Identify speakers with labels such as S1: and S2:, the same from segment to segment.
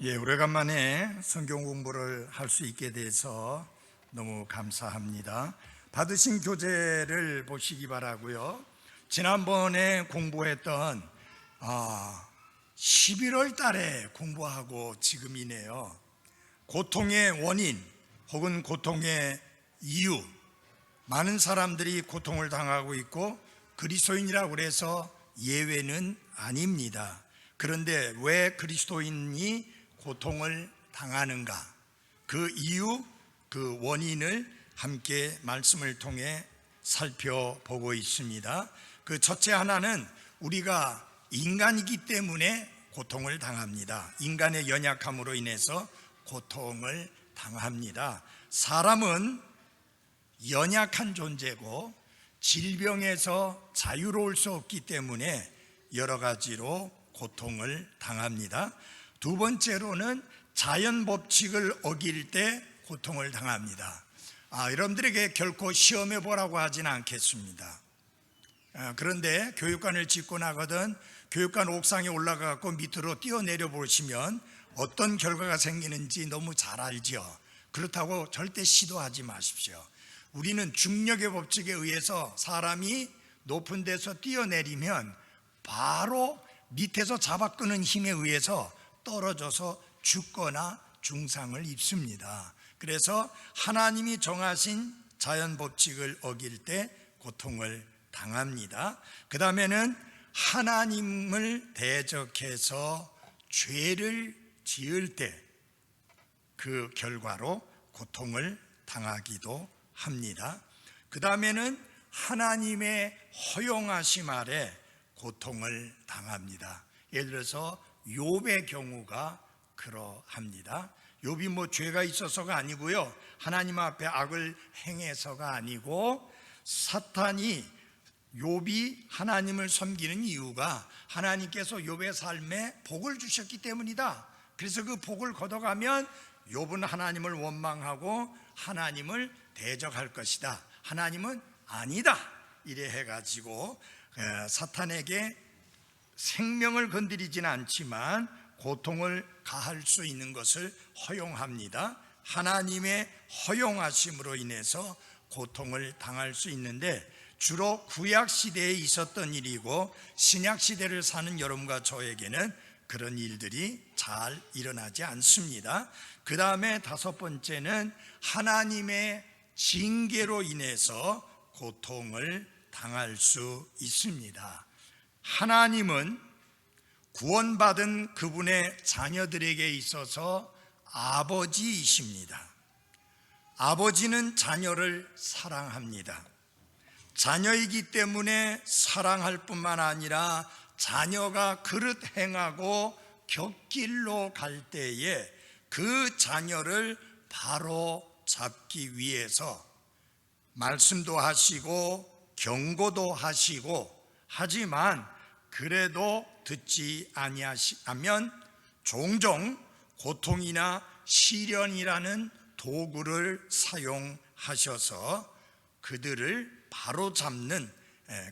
S1: 예, 오래간만에 성경 공부를 할 수 있게 돼서 너무 감사합니다. 받으신 교재를 보시기 바라고요. 지난번에 공부했던 아, 11월 달에 공부하고 지금이네요. 고통의 원인 혹은 고통의 이유 많은 사람들이 고통을 당하고 있고 그리스도인이라고 그래서 예외는 아닙니다. 그런데 왜 그리스도인이 고통을 당하는가? 그 이유, 그 원인을 함께 말씀을 통해 살펴보고 있습니다. 그 첫째 하나는 우리가 인간이기 때문에 고통을 당합니다. 인간의 연약함으로 인해서 고통을 당합니다. 사람은 연약한 존재고 질병에서 자유로울 수 없기 때문에 여러 가지로 고통을 당합니다. 두 번째로는 자연 법칙을 어길 때 고통을 당합니다. 아, 여러분들에게 결코 시험해 보라고 하지는 않겠습니다. 아, 그런데 교육관을 짓고 나거든 교육관 옥상에 올라가고 밑으로 뛰어내려 보시면 어떤 결과가 생기는지 너무 잘 알죠. 그렇다고 절대 시도하지 마십시오. 우리는 중력의 법칙에 의해서 사람이 높은 데서 뛰어내리면 바로 밑에서 잡아 끄는 힘에 의해서 떨어져서 죽거나 중상을 입습니다. 그래서 하나님이 정하신 자연 법칙을 어길 때 고통을 당합니다. 그 다음에는 하나님을 대적해서 죄를 지을 때 그 결과로 고통을 당하기도 합니다. 그 다음에는 하나님의 허용하심 아래 고통을 당합니다. 예를 들어서 욥의 경우가 그러합니다. 욥이 뭐 죄가 있어서가 아니고요. 하나님 앞에 악을 행해서가 아니고 사탄이 욥이 하나님을 섬기는 이유가 하나님께서 욥의 삶에 복을 주셨기 때문이다. 그래서 그 복을 걷어가면 욥은 하나님을 원망하고 하나님을 대적할 것이다. 하나님은 아니다. 이래 해가지고 사탄에게 생명을 건드리지는 않지만 고통을 가할 수 있는 것을 허용합니다. 하나님의 허용하심으로 인해서 고통을 당할 수 있는데 주로 구약 시대에 있었던 일이고 신약 시대를 사는 여러분과 저에게는 그런 일들이 잘 일어나지 않습니다. 그 다음에 다섯 번째는 하나님의 징계로 인해서 고통을 당할 수 있습니다. 하나님은 구원받은 그분의 자녀들에게 있어서 아버지이십니다. 아버지는 자녀를 사랑합니다. 자녀이기 때문에 사랑할 뿐만 아니라 자녀가 그릇 행하고 곁길로 갈 때에 그 자녀를 바로 잡기 위해서 말씀도 하시고 경고도 하시고 하지만 그래도 듣지 아니하면 종종 고통이나 시련이라는 도구를 사용하셔서 그들을 바로 잡는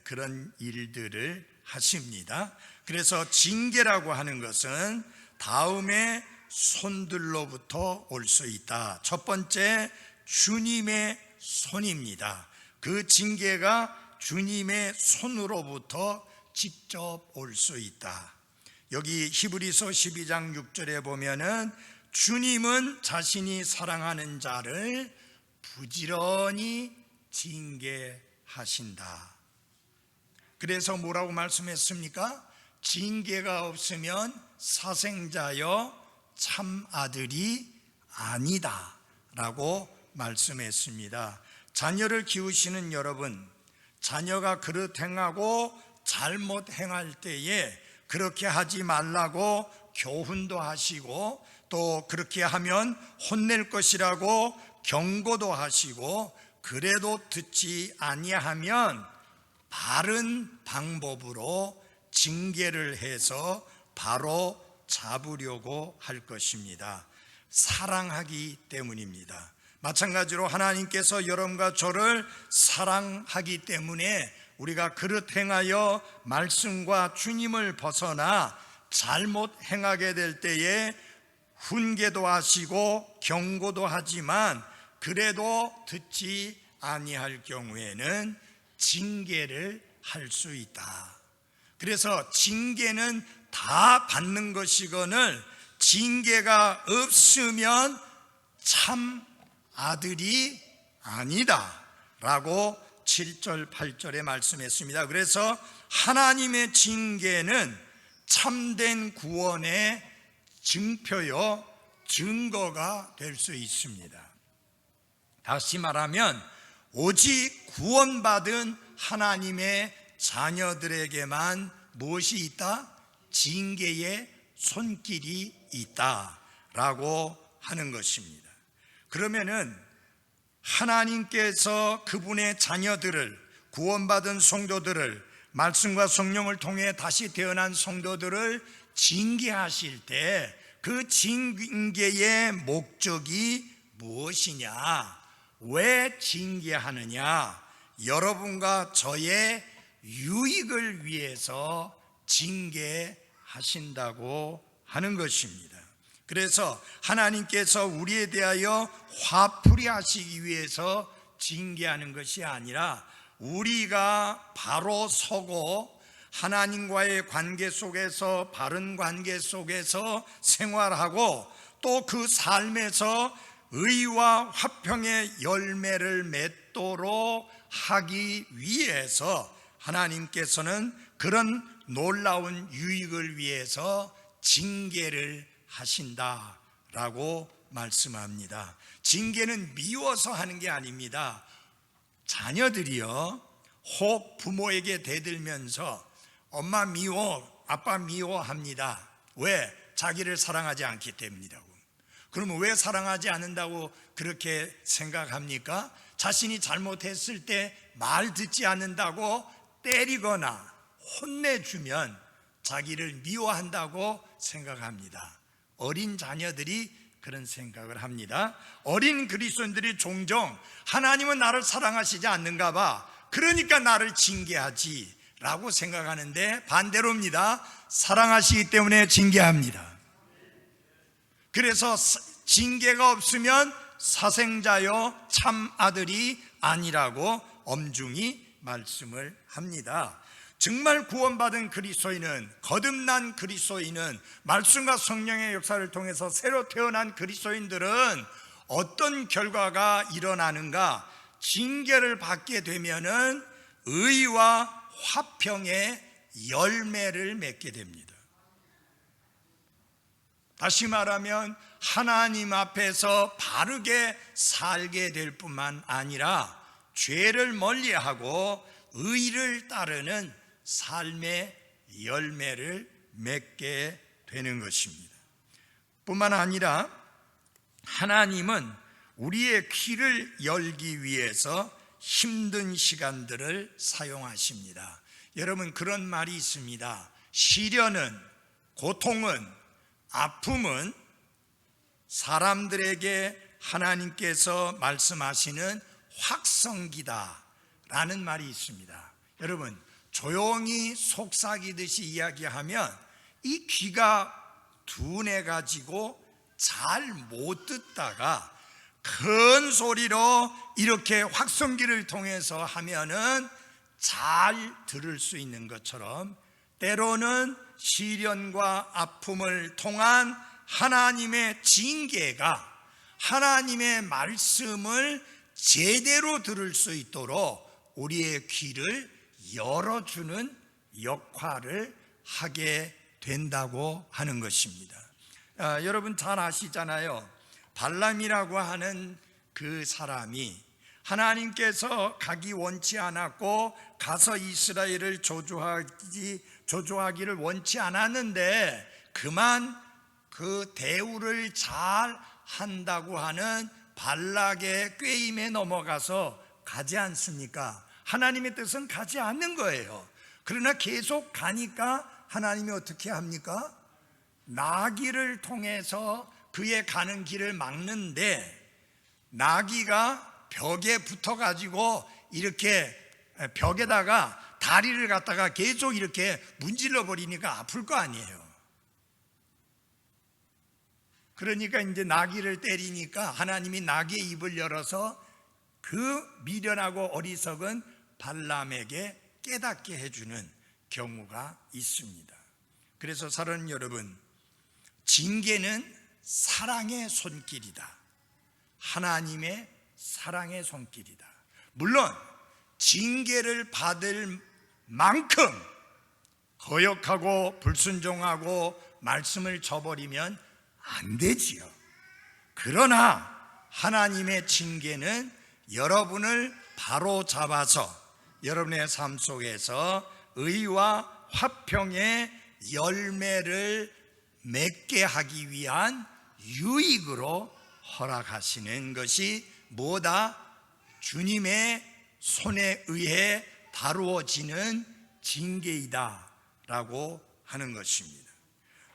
S1: 그런 일들을 하십니다. 그래서 징계라고 하는 것은 다음에 손들로부터 올 수 있다. 첫 번째 주님의 손입니다. 그 징계가 주님의 손으로부터 직접 올 수 있다. 여기 히브리서 12장 6절에 보면은 주님은 자신이 사랑하는 자를 부지런히 징계하신다. 그래서 뭐라고 말씀했습니까? 징계가 없으면 사생자여 참 아들이 아니다. 라고 말씀했습니다. 자녀를 키우시는 여러분, 자녀가 그릇 행하고 잘못 행할 때에 그렇게 하지 말라고 교훈도 하시고 또 그렇게 하면 혼낼 것이라고 경고도 하시고 그래도 듣지 아니하면 바른 방법으로 징계를 해서 바로 잡으려고 할 것입니다. 사랑하기 때문입니다. 마찬가지로 하나님께서 여러분과 저를 사랑하기 때문에 우리가 그릇 행하여 말씀과 주님을 벗어나 잘못 행하게 될 때에 훈계도 하시고 경고도 하지만 그래도 듣지 아니할 경우에는 징계를 할 수 있다. 그래서 징계는 다 받는 것이거늘 징계가 없으면 참 아들이 아니다. 라고 7절, 8절에 말씀했습니다. 그래서 하나님의 징계는 참된 구원의 증표요, 증거가 될 수 있습니다. 다시 말하면, 오직 구원받은 하나님의 자녀들에게만 무엇이 있다? 징계의 손길이 있다 라고 하는 것입니다. 그러면은 하나님께서 그분의 자녀들을 구원받은 성도들을 말씀과 성령을 통해 다시 태어난 성도들을 징계하실 때 그 징계의 목적이 무엇이냐? 왜 징계하느냐? 여러분과 저의 유익을 위해서 징계하신다고 하는 것입니다. 그래서 하나님께서 우리에 대하여 화풀이 하시기 위해서 징계하는 것이 아니라 우리가 바로 서고 하나님과의 관계 속에서 바른 관계 속에서 생활하고 또 그 삶에서 의와 화평의 열매를 맺도록 하기 위해서 하나님께서는 그런 놀라운 유익을 위해서 징계를 하신다라고 말씀합니다. 징계는 미워서 하는 게 아닙니다. 자녀들이요, 혹 부모에게 대들면서 엄마 미워, 아빠 미워합니다. 왜? 자기를 사랑하지 않기 때문이라고. 그러면 왜 사랑하지 않는다고 그렇게 생각합니까? 자신이 잘못했을 때 말 듣지 않는다고 때리거나 혼내주면 자기를 미워한다고 생각합니다. 어린 자녀들이 그런 생각을 합니다. 어린 그리스도인들이 종종 하나님은 나를 사랑하시지 않는가 봐. 그러니까 나를 징계하지. 라고 생각하는데 반대로입니다. 사랑하시기 때문에 징계합니다. 그래서 징계가 없으면 사생자요 참 아들이 아니라고 엄중히 말씀을 합니다. 정말 구원받은 그리스도인은 거듭난 그리스도인은 말씀과 성령의 역사를 통해서 새로 태어난 그리스도인들은 어떤 결과가 일어나는가? 징계를 받게 되면은 의와 화평의 열매를 맺게 됩니다. 다시 말하면 하나님 앞에서 바르게 살게 될 뿐만 아니라 죄를 멀리하고 의를 따르는 삶의 열매를 맺게 되는 것입니다. 뿐만 아니라 하나님은 우리의 귀를 열기 위해서 힘든 시간들을 사용하십니다. 여러분 그런 말이 있습니다. 시련은 고통은 아픔은 사람들에게 하나님께서 말씀하시는 확성기다라는 말이 있습니다. 여러분 조용히 속삭이듯이 이야기하면 이 귀가 둔해 가지고 잘 못 듣다가 큰 소리로 이렇게 확성기를 통해서 하면은 잘 들을 수 있는 것처럼 때로는 시련과 아픔을 통한 하나님의 징계가 하나님의 말씀을 제대로 들을 수 있도록 우리의 귀를 열어주는 역할을 하게 된다고 하는 것입니다. 아, 여러분 잘 아시잖아요. 발람이라고 하는 그 사람이 하나님께서 가기 원치 않았고 가서 이스라엘을 조조하기 조조하기를 원치 않았는데 그만 그 대우를 잘 한다고 하는 발락의 꾀임에 넘어가서 가지 않습니까? 하나님의 뜻은 가지 않는 거예요. 그러나 계속 가니까 하나님이 어떻게 합니까? 나귀를 통해서 그의 가는 길을 막는데 나귀가 벽에 붙어 가지고 이렇게 벽에다가 다리를 갖다가 계속 이렇게 문질러 버리니까 아플 거 아니에요. 그러니까 이제 나귀를 때리니까 하나님이 나귀의 입을 열어서 그 미련하고 어리석은 발람에게 깨닫게 해주는 경우가 있습니다. 그래서 사랑 여러분, 징계는 사랑의 손길이다. 하나님의 사랑의 손길이다. 물론 징계를 받을 만큼 거역하고 불순종하고 말씀을 저버리면 안 되지요. 그러나 하나님의 징계는 여러분을 바로 잡아서 여러분의 삶 속에서 의와 화평의 열매를 맺게 하기 위한 유익으로 허락하시는 것이 뭐다? 주님의 손에 의해 다루어지는 징계이다 라고 하는 것입니다.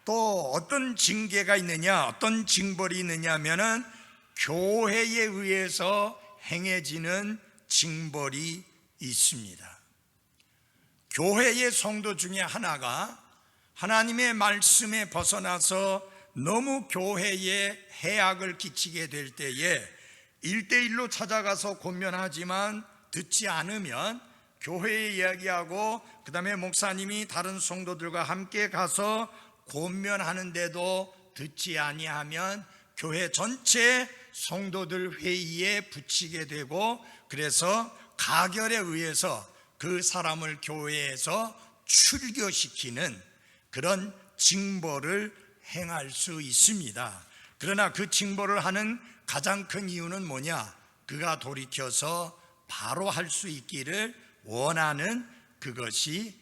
S1: 또 어떤 징계가 있느냐, 어떤 징벌이 있느냐 하면은 교회에 의해서 행해지는 징벌이 있습니다. 교회의 성도 중에 하나가 하나님의 말씀에 벗어나서 너무 교회에 해악을 끼치게 될 때에 일대일로 찾아가서 권면하지만 듣지 않으면 교회에 이야기하고 그 다음에 목사님이 다른 성도들과 함께 가서 권면하는데도 듣지 아니하면 교회 전체 성도들 회의에 붙이게 되고 그래서 가결에 의해서 그 사람을 교회에서 출교시키는 그런 징벌을 행할 수 있습니다. 그러나 그 징벌을 하는 가장 큰 이유는 뭐냐? 그가 돌이켜서 바로 할 수 있기를 원하는 그것이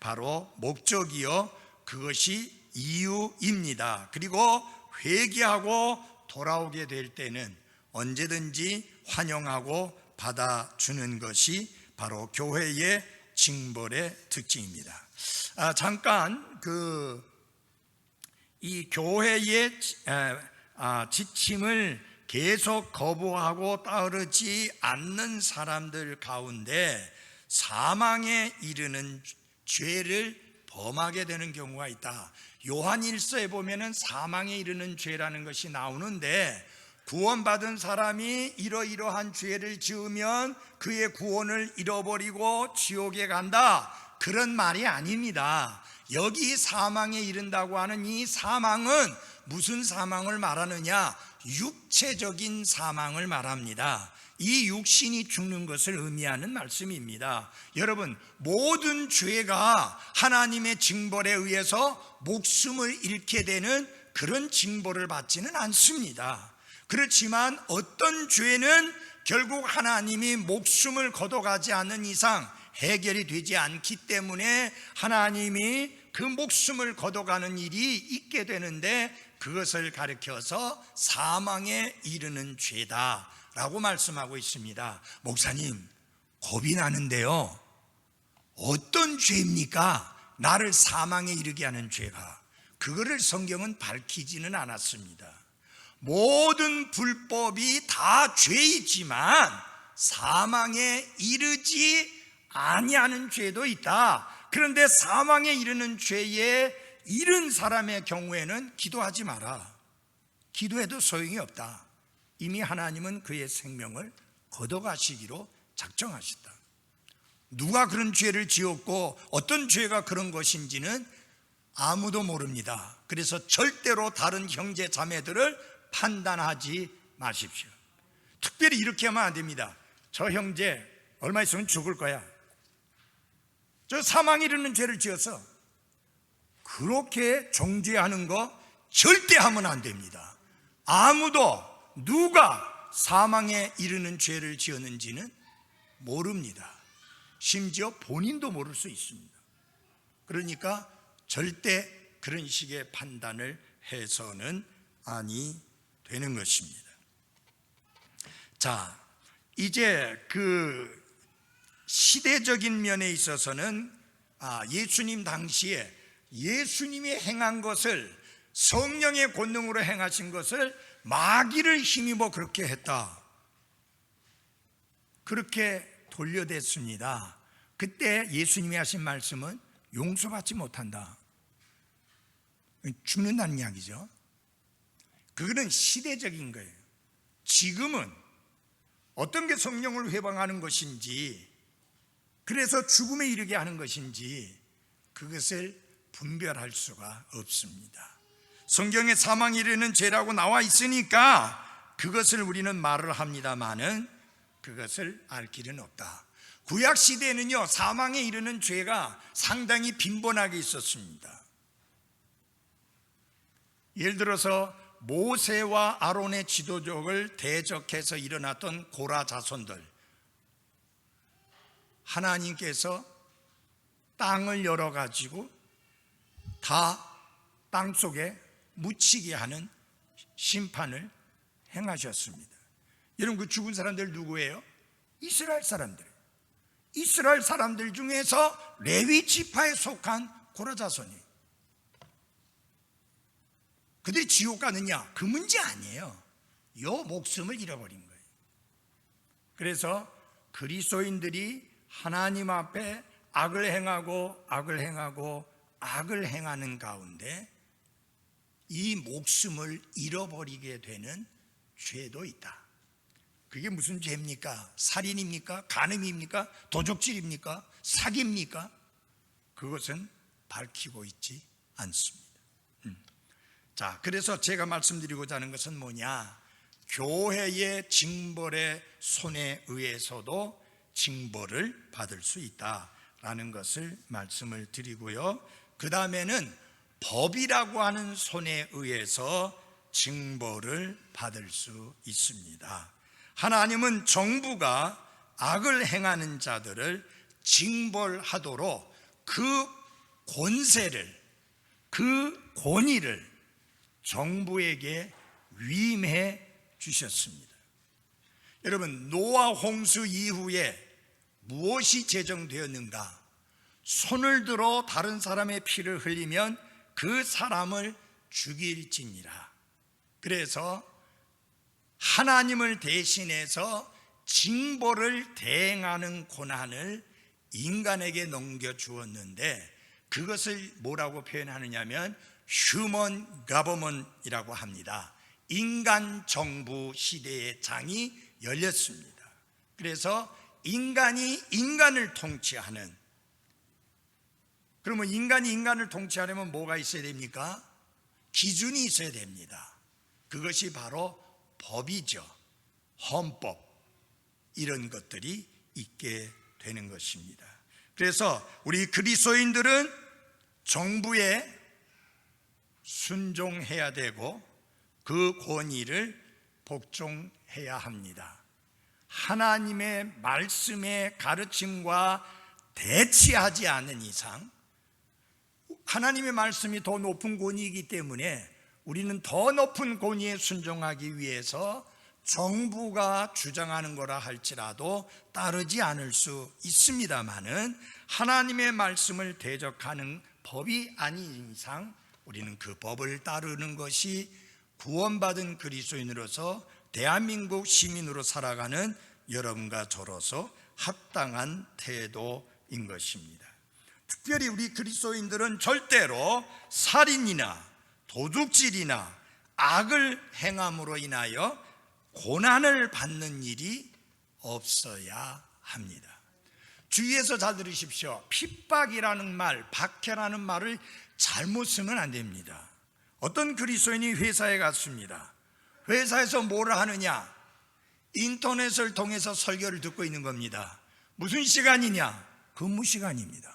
S1: 바로 목적이요. 그것이 이유입니다. 그리고 회개하고 돌아오게 될 때는 언제든지 환영하고 받아주는 것이 바로 교회의 징벌의 특징입니다. 아, 잠깐 그 이 교회의 아, 지침을 계속 거부하고 따르지 않는 사람들 가운데 사망에 이르는 죄를 범하게 되는 경우가 있다. 요한일서에 보면은 사망에 이르는 죄라는 것이 나오는데 구원받은 사람이 이러이러한 죄를 지으면 그의 구원을 잃어버리고 지옥에 간다. 그런 말이 아닙니다. 여기 사망에 이른다고 하는 이 사망은 무슨 사망을 말하느냐? 육체적인 사망을 말합니다. 이 육신이 죽는 것을 의미하는 말씀입니다. 여러분, 모든 죄가 하나님의 징벌에 의해서 목숨을 잃게 되는 그런 징벌을 받지는 않습니다. 그렇지만 어떤 죄는 결국 하나님이 목숨을 걷어가지 않는 이상 해결이 되지 않기 때문에 하나님이 그 목숨을 걷어가는 일이 있게 되는데 그것을 가리켜서 사망에 이르는 죄다 라고 말씀하고 있습니다. 목사님, 겁이 나는데요. 어떤 죄입니까? 나를 사망에 이르게 하는 죄가. 그거를 성경은 밝히지는 않았습니다. 모든 불법이 다 죄이지만 사망에 이르지 아니하는 죄도 있다. 그런데 사망에 이르는 죄에 이른 사람의 경우에는 기도하지 마라. 기도해도 소용이 없다. 이미 하나님은 그의 생명을 걷어가시기로 작정하셨다. 누가 그런 죄를 지었고 어떤 죄가 그런 것인지는 아무도 모릅니다. 그래서 절대로 다른 형제 자매들을 판단하지 마십시오. 특별히 이렇게 하면 안 됩니다. 저 형제 얼마 있으면 죽을 거야. 저 사망 이르는 죄를 지어서 그렇게 정죄하는 거 절대 하면 안 됩니다. 아무도 누가 사망에 이르는 죄를 지었는지는 모릅니다. 심지어 본인도 모를 수 있습니다. 그러니까 절대 그런 식의 판단을 해서는 아니 되는 것입니다. 자, 이제 그 시대적인 면에 있어서는 아, 예수님 당시에 예수님이 행한 것을 성령의 권능으로 행하신 것을 마귀를 힘입어 그렇게 했다. 그렇게 돌려댔습니다. 그때 예수님이 하신 말씀은 용서받지 못한다. 죽는다는 이야기죠. 그거는 시대적인 거예요. 지금은 어떤 게 성령을 회방하는 것인지, 그래서 죽음에 이르게 하는 것인지, 그것을 분별할 수가 없습니다. 성경에 사망에 이르는 죄라고 나와 있으니까 그것을 우리는 말을 합니다만은 그것을 알 길은 없다. 구약 시대에는요 사망에 이르는 죄가 상당히 빈번하게 있었습니다. 예를 들어서 모세와 아론의 지도적을 대적해서 일어났던 고라 자손들 하나님께서 땅을 열어 가지고 다 땅 속에 묻히게 하는 심판을 행하셨습니다. 여러분 그 죽은 사람들 누구예요? 이스라엘 사람들. 이스라엘 사람들 중에서 레위 지파에 속한 고라 자손이. 그들이 지옥 가느냐? 그 문제 아니에요. 요 목숨을 잃어버린 거예요. 그래서 그리스도인들이 하나님 앞에 악을 행하고 악을 행하고 악을 행하는 가운데 이 목숨을 잃어버리게 되는 죄도 있다. 그게 무슨 죄입니까? 살인입니까? 간음입니까? 도적질입니까? 사기입니까? 그것은 밝히고 있지 않습니다. 음. 자, 그래서 제가 말씀드리고자 하는 것은 뭐냐? 교회의 징벌의 손에 의해서도 징벌을 받을 수 있다라는 것을 말씀을 드리고요. 그 다음에는 법이라고 하는 손에 의해서 징벌을 받을 수 있습니다. 하나님은 정부가 악을 행하는 자들을 징벌하도록 그 권세를 그 권위를 정부에게 위임해 주셨습니다. 여러분 노아 홍수 이후에 무엇이 제정되었는가? 손을 들어 다른 사람의 피를 흘리면 그 사람을 죽일지니라. 그래서 하나님을 대신해서 징벌을 대행하는 고난을 인간에게 넘겨 주었는데 그것을 뭐라고 표현하느냐면 휴먼 가버먼이라고 합니다. 인간 정부 시대의 장이 열렸습니다. 그래서 인간이 인간을 통치하는 그러면 인간이 인간을 통치하려면 뭐가 있어야 됩니까? 기준이 있어야 됩니다. 그것이 바로 법이죠. 헌법. 이런 것들이 있게 되는 것입니다. 그래서 우리 그리스도인들은 정부에 순종해야 되고 그 권위를 복종해야 합니다. 하나님의 말씀의 가르침과 대치하지 않는 이상 하나님의 말씀이 더 높은 권위이기 때문에 우리는 더 높은 권위에 순종하기 위해서 정부가 주장하는 거라 할지라도 따르지 않을 수 있습니다만은 하나님의 말씀을 대적하는 법이 아닌 이상 우리는 그 법을 따르는 것이 구원받은 그리스도인으로서 대한민국 시민으로 살아가는 여러분과 저로서 합당한 태도인 것입니다. 특별히 우리 그리스도인들은 절대로 살인이나 도둑질이나 악을 행함으로 인하여 고난을 받는 일이 없어야 합니다. 주위에서 잘 들으십시오. 핍박이라는 말, 박해라는 말을 잘못 쓰면 안 됩니다. 어떤 그리스도인이 회사에 갔습니다. 회사에서 뭘 하느냐? 인터넷을 통해서 설교를 듣고 있는 겁니다. 무슨 시간이냐? 근무 시간입니다.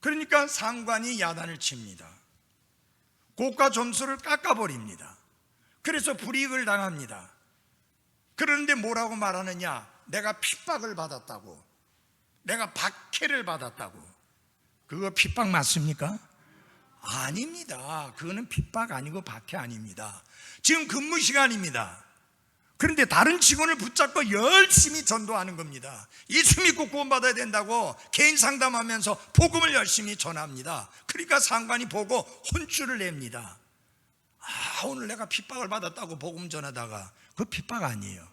S1: 그러니까 상관이 야단을 칩니다. 고가 점수를 깎아버립니다. 그래서 불이익을 당합니다. 그런데 뭐라고 말하느냐? 내가 핍박을 받았다고. 내가 박해를 받았다고. 그거 핍박 맞습니까? 아닙니다. 그거는 핍박 아니고 박해 아닙니다. 지금 근무 시간입니다. 그런데 다른 직원을 붙잡고 열심히 전도하는 겁니다. 예수 믿고 구원받아야 된다고 개인 상담하면서 복음을 열심히 전합니다. 그러니까 상관이 보고 혼쭐을 냅니다. 아, 오늘 내가 핍박을 받았다고 복음 전하다가 그 핍박 아니에요.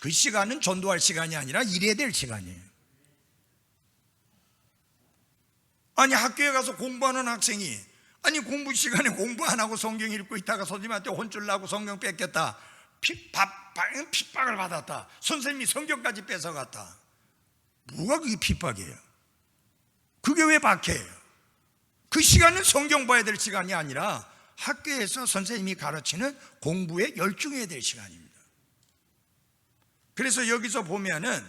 S1: 그 시간은 전도할 시간이 아니라 일해야 될 시간이에요. 아니 학교에 가서 공부하는 학생이 아니 공부 시간에 공부 안 하고 성경 읽고 있다가 선생님한테 혼쭐 나고 성경 뺏겼다. 핍박, 핍박을 받았다. 선생님이 성경까지 뺏어갔다. 뭐가 그게 핍박이에요? 그게 왜 박해예요? 그 시간은 성경 봐야 될 시간이 아니라 학교에서 선생님이 가르치는 공부에 열중해야 될 시간입니다. 그래서 여기서 보면은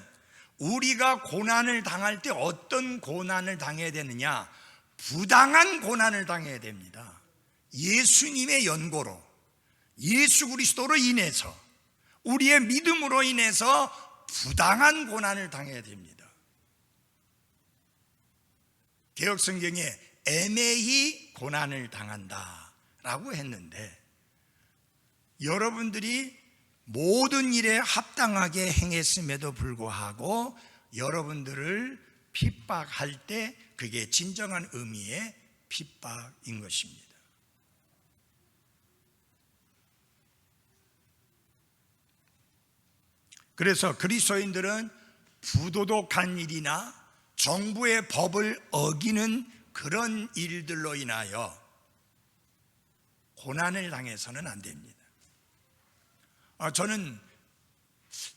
S1: 우리가 고난을 당할 때 어떤 고난을 당해야 되느냐? 부당한 고난을 당해야 됩니다. 예수님의 연고로, 예수 그리스도로 인해서, 우리의 믿음으로 인해서 부당한 고난을 당해야 됩니다. 개혁 성경에 애매히 고난을 당한다라고 했는데 여러분들이 모든 일에 합당하게 행했음에도 불구하고 여러분들을 핍박할 때 그게 진정한 의미의 핍박인 것입니다. 그래서 그리스도인들은 부도덕한 일이나 정부의 법을 어기는 그런 일들로 인하여 고난을 당해서는 안 됩니다. 아, 저는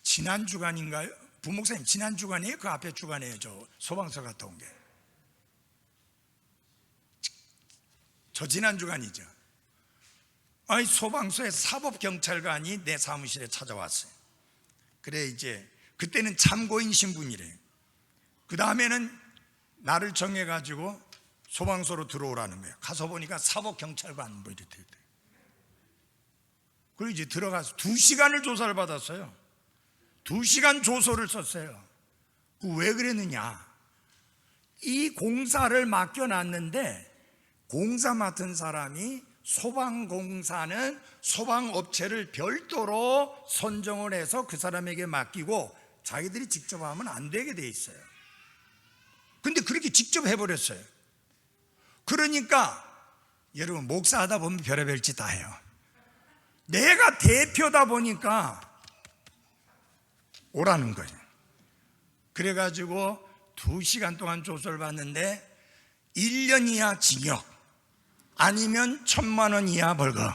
S1: 지난 주간인가요? 부목사님 지난 주간이에요? 그 앞에 주간이에요? 저 소방서 갔다 온 게. 저 지난 주간이죠. 아니 소방서의 사법 경찰관이 내 사무실에 찾아왔어요. 그래 이제 그때는 참고인 신분이래. 그 다음에는 나를 정해 가지고 소방서로 들어오라는 거예요. 가서 보니까 사법 경찰관 뭐 이렇게 돼. 그리고 이제 들어가서 두 시간을 조사를 받았어요. 두 시간 조서를 썼어요. 그왜 그랬느냐? 이 공사를 맡겨놨는데 공사 맡은 사람이 소방공사는 소방업체를 별도로 선정을 해서 그 사람에게 맡기고 자기들이 직접 하면 안 되게 돼 있어요. 근데 그렇게 직접 해버렸어요. 그러니까 여러분 목사 하다 보면 별의별 짓 다 해요. 내가 대표다 보니까 오라는 거예요. 그래가지고 두 시간 동안 조사를 받는데 1년 이하 징역 아니면 천만 원 이하 벌금.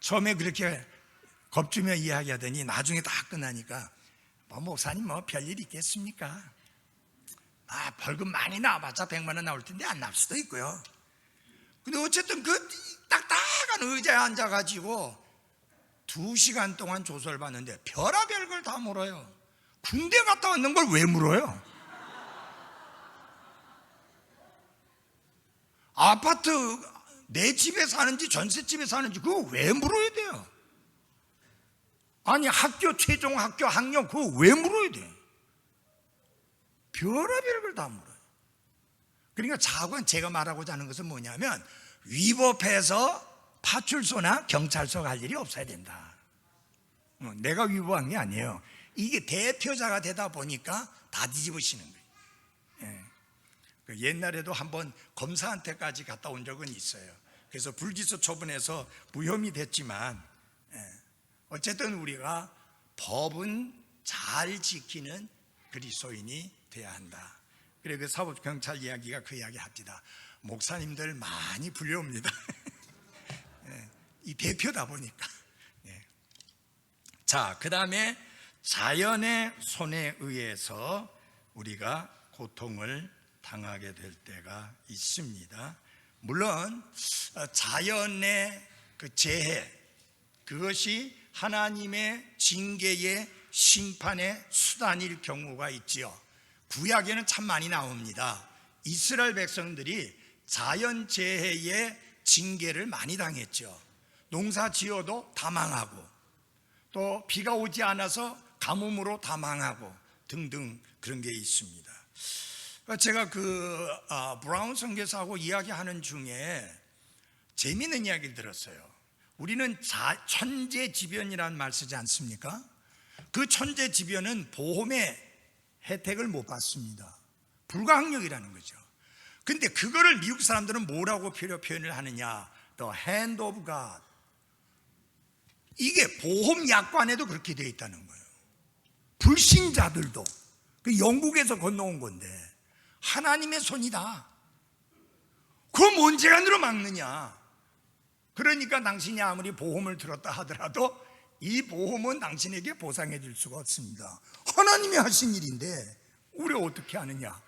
S1: 처음에 그렇게 겁주며 이야기하더니 나중에 다 끝나니까 뭐 목사님 뭐 별일 있겠습니까? 아 벌금 많이 나와봤자 100만 원 나올 텐데 안 나올 수도 있고요. 근데 어쨌든 그 딱딱한 의자에 앉아가지고 두 시간 동안 조사를 받는데 별의별 걸 다 물어요. 군대 갔다 왔는 걸 왜 물어요? 아파트 내 집에 사는지 전셋집에 사는지 그거 왜 물어야 돼요? 아니 학교 최종 학교 학력 그거 왜 물어야 돼? 별의별 걸 다 물어요. 그러니까 자관 제가 말하고자 하는 것은 뭐냐면 위법해서 파출소나 경찰서 갈 일이 없어야 된다. 어, 내가 위법한 게 아니에요. 이게 대표자가 되다 보니까 다 뒤집으시는 거예요. 예. 그 옛날에도 한번 검사한테까지 갔다 온 적은 있어요. 그래서 불기소 처분해서 무혐의 됐지만 예. 어쨌든 우리가 법은 잘 지키는 그리스도인이 돼야 한다. 그래 그 사법 경찰 이야기가 그 이야기 합니다. 목사님들 많이 불려옵니다. 예, 이 대표다 보니까. 예. 자, 그 다음에 자연의 손에 의해서 우리가 고통을 당하게 될 때가 있습니다. 물론 어, 자연의 그 재해 그것이 하나님의 징계의 심판의 수단일 경우가 있지요. 구약에는 참 많이 나옵니다. 이스라엘 백성들이 자연 재해의 징계를 많이 당했죠. 농사 지어도 다 망하고 또 비가 오지 않아서 가뭄으로 다 망하고 등등 그런 게 있습니다. 제가 그 아, 브라운 선교사하고 이야기하는 중에 재미있는 이야기를 들었어요. 우리는 자, 천재지변이라는 말 쓰지 않습니까? 그 천재지변은 보험의 혜택을 못 받습니다. 불가항력이라는 거죠. 근데 그거를 미국 사람들은 뭐라고 표현을 하느냐? The hand of God. 이게 보험 약관에도 그렇게 되어 있다는 거예요. 불신자들도 그 영국에서 건너온 건데 하나님의 손이다. 그 뭔 재간으로 막느냐? 그러니까 당신이 아무리 보험을 들었다 하더라도 이 보험은 당신에게 보상해 줄 수가 없습니다. 하나님이 하신 일인데 우리 어떻게 하느냐?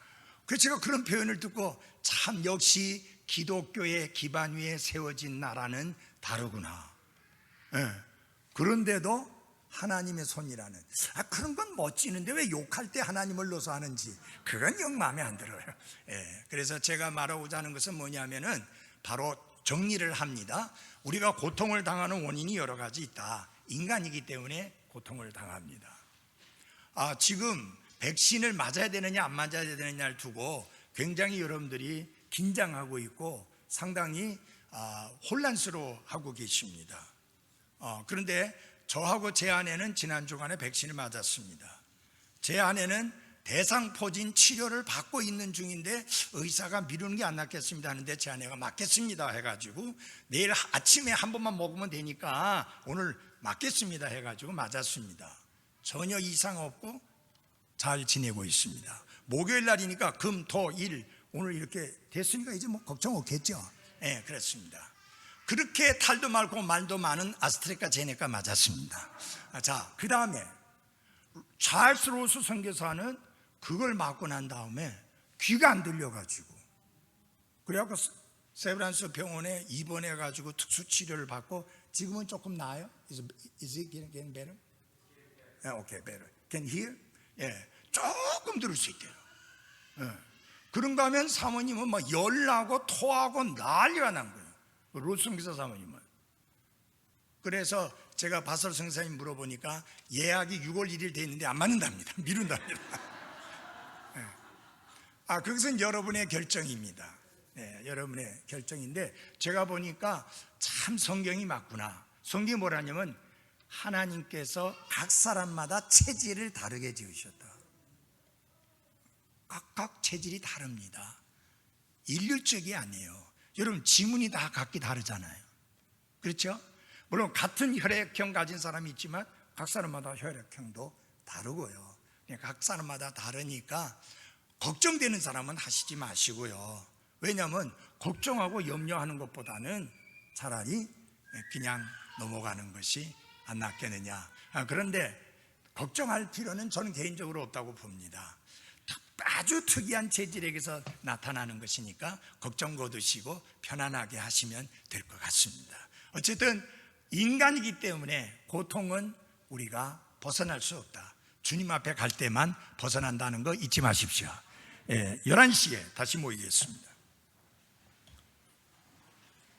S1: 그래서 제가 그런 표현을 듣고 참 역시 기독교의 기반 위에 세워진 나라는 다르구나. 예. 그런데도 하나님의 손이라는 아, 그런 건 멋지는데 왜 욕할 때 하나님을 넣어서 하는지 그건 영 마음에 안 들어요. 예. 그래서 제가 말하고자 하는 것은 뭐냐면은 바로 정리를 합니다. 우리가 고통을 당하는 원인이 여러 가지 있다. 인간이기 때문에 고통을 당합니다. 아, 지금 백신을 맞아야 되느냐 안 맞아야 되느냐를 두고 굉장히 여러분들이 긴장하고 있고 상당히 아, 혼란스러워하고 계십니다. 어, 그런데 저하고 제 아내는 지난 주간에 백신을 맞았습니다. 제 아내는 대상포진 치료를 받고 있는 중인데 의사가 미루는 게 안 낫겠습니다 하는데 제 아내가 맞겠습니다 해가지고 내일 아침에 한 번만 먹으면 되니까 오늘 맞겠습니다 해가지고 맞았습니다. 전혀 이상 없고 잘 지내고 있습니다. 목요일 날이니까 금, 토, 일 오늘 이렇게 됐으니까 이제 뭐 걱정 없겠죠. 예, 네, 그렇습니다. 그렇게 탈도 많고 말도 많은 아스트레카 제네카 맞았습니다. 아, 자, 그 다음에 찰스 로스 선교사는 그걸 맞고 난 다음에 귀가 안 들려가지고 그래갖고 세브란스 병원에 입원해가지고 특수 치료를 받고 지금은 조금 나아요? Is, is it getting better? Yeah, okay, better. Can hear? 예, 조금 들을 수 있대요. 예. 그런가 하면 사모님은 막 열나고 토하고 난리가 난 거예요. 로스성 기사 사모님은. 그래서 제가 바설 성사님 물어보니까 예약이 6월 1일 돼 있는데 안 맞는답니다. 미룬답니다. 예. 아, 그것은 여러분의 결정입니다. 네, 여러분의 결정인데 제가 보니까 참 성경이 맞구나. 성경이 뭐라냐면 하나님께서 각 사람마다 체질을 다르게 지으셨다. 각각 체질이 다릅니다. 일률적이 아니에요. 여러분 지문이 다 각기 다르잖아요. 그렇죠? 물론 같은 혈액형 가진 사람이 있지만 각 사람마다 혈액형도 다르고요. 각 사람마다 다르니까 걱정되는 사람은 하시지 마시고요. 왜냐하면 걱정하고 염려하는 것보다는 차라리 그냥 넘어가는 것이 안 낫겠느냐. 아, 그런데 걱정할 필요는 저는 개인적으로 없다고 봅니다. 아주 특이한 체질에게서 나타나는 것이니까 걱정 거두시고 편안하게 하시면 될 것 같습니다. 어쨌든 인간이기 때문에 고통은 우리가 벗어날 수 없다. 주님 앞에 갈 때만 벗어난다는 거 잊지 마십시오. 예, 11시에 다시 모이겠습니다.